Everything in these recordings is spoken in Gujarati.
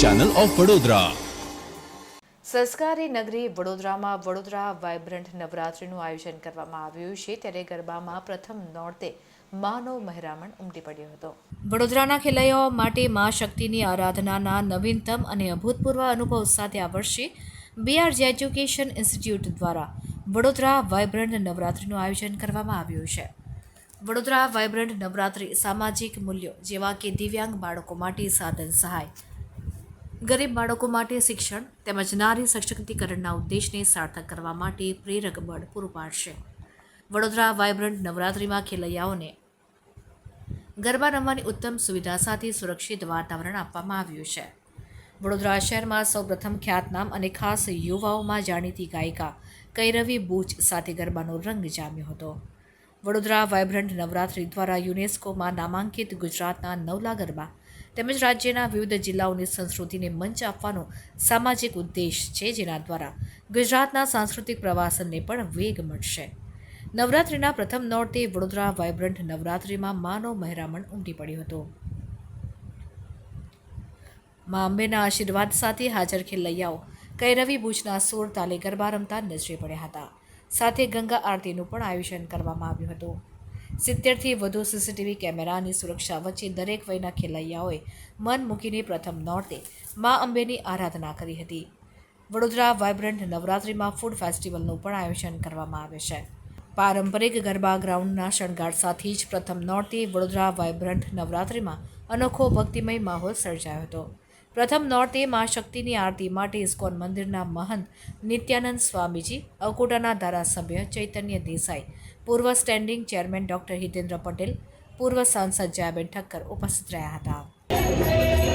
channel ઓફ વડોદરા સંસ્કારી નગરી વડોદરામાં વડોદરા વાઇબ્રન્ટ નવરાત્રિનું આયોજન કરવામાં આવ્યું છે. ત્યારે ગરબામાં પ્રથમ નોરતે માનો મહેરામણ ઉમટી પડ્યો હતો. વડોદરાના ખેલૈયાઓ માટે મા શક્તિની આરાધનાના નવીનતમ અને અભૂતપૂર્વ અનુભવ સાથે આ વર્ષે બીઆરજી એજ્યુકેશન ઇન્સ્ટિટ્યૂટ દ્વારા વડોદરા વાઇબ્રન્ટ નવરાત્રિનું આયોજન કરવામાં આવ્યું છે. વડોદરા વાઇબ્રન્ટ નવરાત્રિ સામાજિક મૂલ્યો જેવા કે દિવ્યાંગ બાળકો માટે સાધન સહાય. ગરીબ બાળકો માટે શિક્ષણ તેમજ નારી સશક્તિકરણના ઉદ્દેશને સાર્થક કરવા માટે પ્રેરક બળ પૂરું પાડશે. વડોદરા વાઇબ્રન્ટ નવરાત્રિમાં ખેલૈયાઓને ગરબા રમવાની ઉત્તમ સુવિધા સાથે સુરક્ષિત વાતાવરણ આપવામાં આવ્યું છે. વડોદરા શહેરમાં સૌપ્રથમ ખ્યાતનામ અને ખાસ યુવાઓમાં જાણીતી ગાયિકા કૈરવી બૂચ સાથે ગરબાનો રંગ જામ્યો હતો. વડોદરા વાઇબ્રન્ટ નવરાત્રી દ્વારા યુનેસ્કોમાં નામાંકિત ગુજરાતના નવલા ગરબા તેમજ રાજ્યના વિવિધ જિલ્લાઓની સંસ્કૃતિને મંચ આપવાનો સામાજિક ઉદ્દેશ છે જેના દ્વારા ગુજરાતના સાંસ્કૃતિક પ્રવાસનને પણ વેગ મળશે. નવરાત્રિના પ્રથમ નોરતે વડોદરા વાઇબ્રન્ટ નવરાત્રિમાં માનો મહેરામણ ઉમટી પડ્યું હતું. મા અંબેના આશીર્વાદ સાથે હાજર ખેલૈયાઓ કૈરવી ભુજના સોર તાલે ગરબા રમતા નજરે પડ્યા હતા. સાથે ગંગા આરતીનું પણ આયોજન કરવામાં આવ્યું હતું. સિત્તેરથી વધુ સીસીટીવી કેમેરાની સુરક્ષા વચ્ચે દરેક વયના ખેલૈયાઓએ મન મૂકીને પ્રથમ નોરતે મા અંબેની આરાધના કરી હતી. વડોદરા વાઇબ્રન્ટ નવરાત્રિમાં ફૂડ ફેસ્ટિવલનું પણ આયોજન કરવામાં આવે છે. પારંપરિક ગરબા ગ્રાઉન્ડના શણગાર સાથે જ પ્રથમ નોરતે વડોદરા વાઇબ્રન્ટ નવરાત્રિમાં અનોખો ભક્તિમય માહોલ સર્જાયો હતો. પ્રથમ નોરતે મા શક્તિની આરતી માટે ઇસ્કોન મંદિરના મહંત નિત્યાનંદ સ્વામીજી અકોટાના ધારાસભ્ય ચૈતન્ય દેસાઈ, પૂર્વ standing chairman doctor Hitendra Patel, પૂર્વ સાંસદ જયાબેન ઠક્કર ઉપસ્થિત રહ્યા હતા.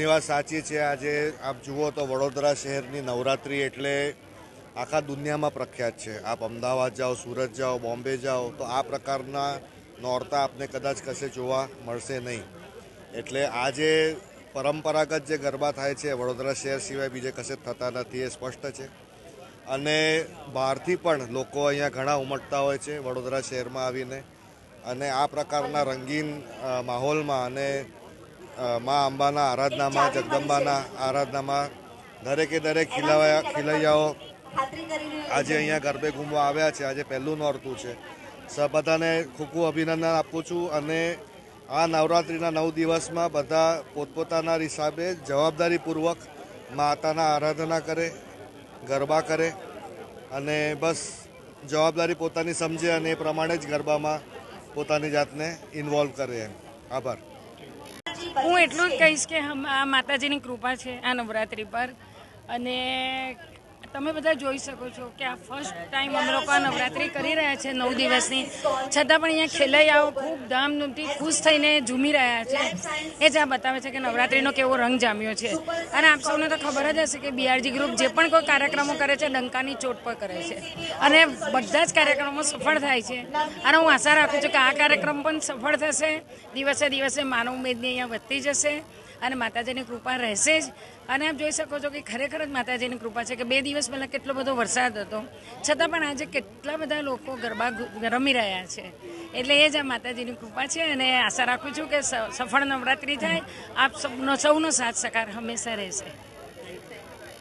આપની વાત સાચી છે. આજે આપ જુઓ તો વડોદરા શહેરની નવરાત્રિ એટલે આખા દુનિયામાં પ્રખ્યાત છે. આપ અમદાવાદ જાઓ, સુરત જાઓ, બોમ્બે જાઓ, તો આ પ્રકારના નોરતા આપને કદાચ કશે જોવા મળશે નહીં. એટલે આજે પરંપરાગત જે ગરબા થાય છે, વડોદરા શહેર સિવાય બીજે કશે થતા નથી એ સ્પષ્ટ છે. અને બહારથી પણ લોકો અહીંયા ઘણા ઉમટતા હોય છે વડોદરા શહેરમાં આવીને. અને આ પ્રકારના રંગીન માહોલમાં અને મા અંબાના આરાધનામાં જગદંબાના આરાધનામાં દરેકે દરેક ખીલવાયા ખીલૈયાઓ આજે અહીંયા ગરબે ઘૂમવા આવ્યા છે. આજે પહેલું નોરતું છે. સ બધાને ખૂબ ખૂબ અભિનંદન આપું છું અને આ નવરાત્રિના નવ દિવસમાં બધા પોતપોતાના હિસાબે જવાબદારીપૂર્વક માતાના આરાધના કરે ગરબા કરે અને બસ જવાબદારી પોતાની સમજે અને એ પ્રમાણે જ ગરબામાં પોતાની જાતને ઇન્વોલ્વ કરે એમ. આભાર. હું એટલું જ કહીશ કે આ માતાજીની કૃપા છે આ નવરાત્રિ પર. અને તમે બધા જોઈ શકો છો કે આ ફર્સ્ટ ટાઈમ અમે લોકો આ નવરાત્રિ કરી રહ્યા છે, નવ દિવસની. છતાં પણ અહીંયા ખેલૈયાઓ ખૂબ ધામધૂમથી ખુશ થઈને ઝૂમી રહ્યા છે. એ જ આ બતાવે છે કે નવરાત્રિનો કેવો રંગ જામ્યો છે. અને આપ સૌને તો ખબર જ હશે કે બીઆરજી ગ્રુપ જે પણ કોઈ કાર્યક્રમો કરે છે, ડંકાની ચોટ પર કરે છે. અને બધા જ કાર્યક્રમો સફળ થાય છે. અને હું આશા રાખું છું કે આ કાર્યક્રમ પણ સફળ થશે. દિવસે દિવસે માનવ ઉમેદની અહીંયા વધતી જશે. અને માતાજીની કૃપા રહેશે જ. અને આપ જોઈ શકો છો કે ખરેખર જ માતાજીની કૃપા છે કે બે દિવસ પહેલાં કેટલો બધો વરસાદ હતો. છતાં પણ આજે કેટલા બધા લોકો ગરબા રમી રહ્યા છે. એટલે એ જ આ માતાજીની કૃપા છે અને આશા રાખું છું કે સફળ નવરાત્રિ થાય. આપ સૌનો સૌનો સાથ સહકાર હંમેશા રહેશે.